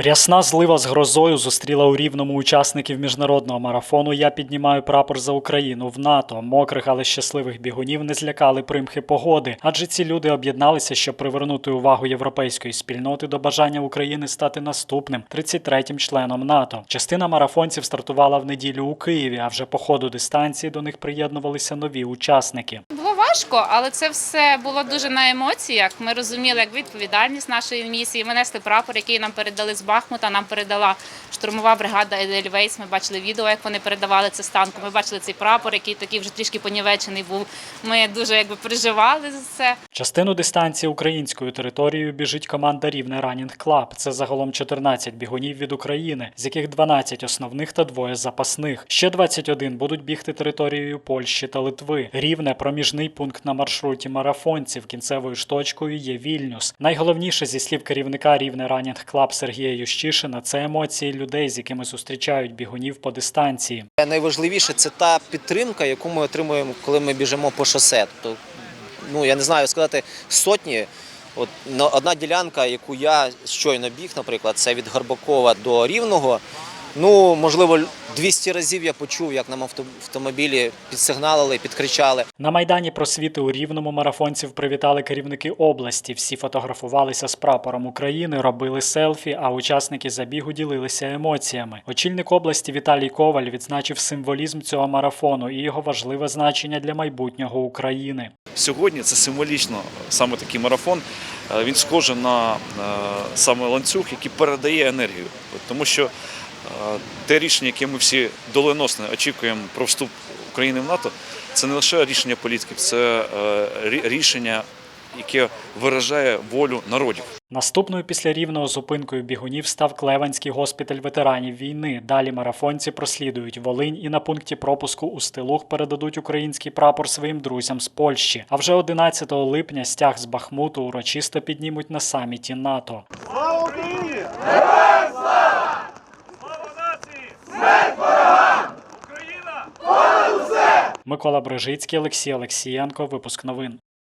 Рясна злива з грозою зустріла у рівному учасників міжнародного марафону. Я піднімаю прапор за Україну в НАТО. Мокрих, але щасливих бігунів не злякали примхи погоди, адже ці люди об'єдналися, щоб привернути увагу європейської спільноти до бажання України стати наступним 33-м членом НАТО. Частина марафонців стартувала в неділю у Києві, а вже по ходу дистанції до них приєднувалися нові учасники. Важко, але це все було дуже на емоціях. Ми розуміли, як відповідальність нашої місії. Ми несли прапор, який нам передали з Бахмута. Нам передала штурмова бригада Едельвейс. Ми бачили відео, як вони передавали це з танку. Ми бачили цей прапор, який такий вже трішки понівечений був. Ми дуже якби переживали за це. Частину дистанції українською територією біжить команда Рівне Ранінг Клаб. Це загалом 14 бігунів від України, з яких 12 основних та двоє запасних. Ще 21 будуть бігти територією Польщі та Литви. Рівне проміжний пункт на маршруті марафонців. Кінцевою ж точкою є Вільнюс. Найголовніше зі слів керівника Рівне Ранінг Клаб Сергія Ющишина це емоції людей, з якими зустрічають бігунів по дистанції. Найважливіше це та підтримка, яку ми отримуємо, коли ми біжимо по шосе. Тобто, ну я не знаю сказати сотні. От одна ділянка, яку я щойно біг, наприклад, це від Горбакова до Рівного. Ну, можливо, 200 разів я почув, як нам авто- автомобілі підсигналили, підкричали. На майдані просвіти у рівному марафонців привітали керівники області. Всі фотографувалися з прапором України, робили селфі, а учасники забігу ділилися емоціями. Очільник області Віталій Коваль відзначив символізм цього марафону і його важливе значення для майбутнього України. Сьогодні це символічно саме такий марафон. Е, Він схожий на е, саме ланцюг, який передає енергію. Тому що те рішення, яке ми всі доленосно очікуємо про вступ України в НАТО, це не лише рішення політиків, це е, рішення, яке виражає волю народів. Наступною після рівного зупинкою бігунів став Клеванський госпіталь ветеранів війни. Далі марафонці прослідують Волинь і на пункті пропуску у Стилух передадуть український прапор своїм друзям з Польщі. А вже 11 липня стяг з Бахмуту урочисто піднімуть на саміті НАТО. Слава Україні! Микола Брижицький, Олексій Олексієнко. Випуск новин.